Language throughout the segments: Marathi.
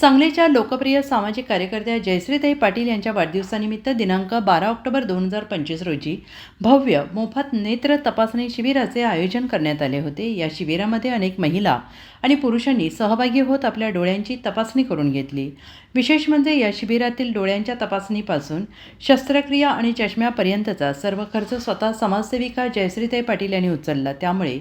सांगलीच्या लोकप्रिय सामाजिक कार्यकर्त्या जयश्रीताई पाटील यांच्या वाढदिवसानिमित्त दिनांक बारा ऑक्टोबर दोन हजार पंचवीस रोजी भव्य मोफत नेत्र तपासणी शिबिराचे आयोजन करण्यात आले होते. या शिबिरामध्ये अनेक महिला आणि पुरुषांनी सहभागी होत आपल्या डोळ्यांची तपासणी करून घेतली. विशेष म्हणजे या शिबिरातील डोळ्यांच्या तपासणीपासून शस्त्रक्रिया आणि चष्म्यापर्यंतचा सर्व खर्च स्वतः समाजसेविका जयश्रीताई पाटील यांनी उचलला. त्यामुळे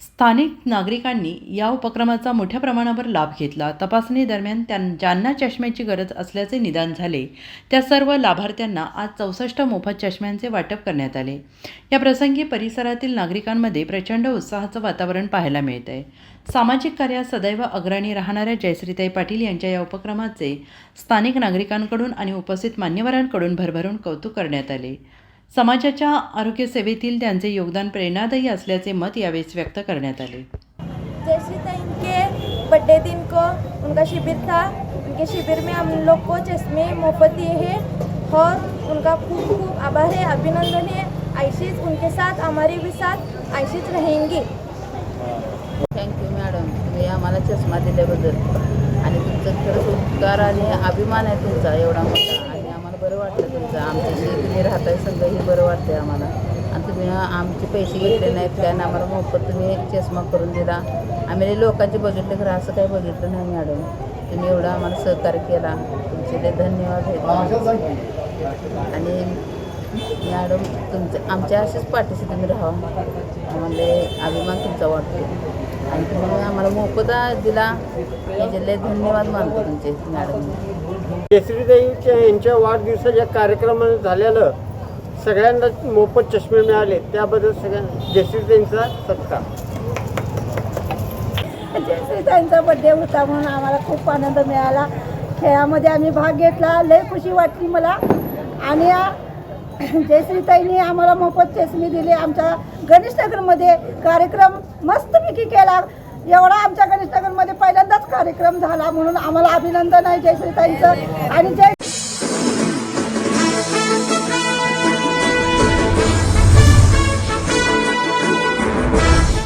स्थानिक नागरिकांनी या उपक्रमाचा मोठ्या प्रमाणावर लाभ घेतला. तपासणीदरम्यान त्यां ज्यांना चष्म्याची गरज असल्याचे निदान झाले त्या सर्व लाभार्थ्यांना आज चौसष्ट मोफत चष्म्यांचे वाटप करण्यात आले. या प्रसंगी परिसरातील नागरिकांमध्ये प्रचंड उत्साहाचं वातावरण पाहायला मिळत आहे सामाजिक कार्यात सदैव अग्रणी राहणाऱ्या जयश्रीताई पाटील यांच्या या उपक्रमाचे स्थानिक नागरिकांकडून आणि उपस्थित मान्यवरांकडून भरभरून कौतुक करण्यात आले. समाजाच्या आरोग्य सेवेतील त्यांचे योगदान प्रेरणादायी असल्याचे मत यावेळी व्यक्त करण्यात आले. जैसे इनके बर्थडे दिन को उनका शिविर था. उनके शिविर में हम लोग को चश्मे मुफ्त दिए हैं और उनका खूब खूब आभार है अभिनंदन है. ऐसे उनके साथ हमारे भी साथ ऐसे रहेंगी. थँक्यू मॅडम तुम्ही आम्हाला चष्मा दिल्याबद्दल. आणि तुमचं खरंच उपकार आणि अभिमान आहे तुमचा एवढा मोठा. आम्हाला बरं वाटलं तुमचं. आमच्याशी तुम्ही राहताय सगळं हे बरं वाटतंय आम्हाला. आणि तुम्ही आमचे पैसे घेतले नाहीत काय आम्हाला मोफत तुम्ही चष्मा करून दिला. आम्ही लोकांचे बघितले खरं असं काही बघितलं नाही मॅडम. तुम्ही एवढं आम्हाला सहकार्य केला. तुमचे लई धन्यवाद आहेत. आणि मॅडम तुमचं आमच्या असेच पाठीशी तुम्ही राहा. आम्हाला अभिमान तुमचा वाटतो. आणि तुम्ही आम्हाला मोफत दिला. याचे लय धन्यवाद मानतो तुमचे मॅडम. केसरीताईच्या यांच्या वाढदिवसाच्या कार्यक्रमात झालेलं सगळ्यांना मोफत चष्मे मिळाले. त्याबद्दल सगळ्यांना जयश्रीताईंचा सत्कार. जयश्रीताईंचा बड्डे होता म्हणून आम्हाला खूप आनंद मिळाला. खेळामध्ये आम्ही भाग घेतला. लय खुशी वाटली मला. आणि जयश्रीताईंनी आम्हाला मोफत चष्मे दिले. आमच्या गणेशनगरमध्ये कार्यक्रम मस्तपैकी केला. एवढा आमच्या गणेशनगरमध्ये पहिल्यांदाच कार्यक्रम झाला म्हणून आम्हाला अभिनंदन आहे जयश्रीताईंचं. आणि जय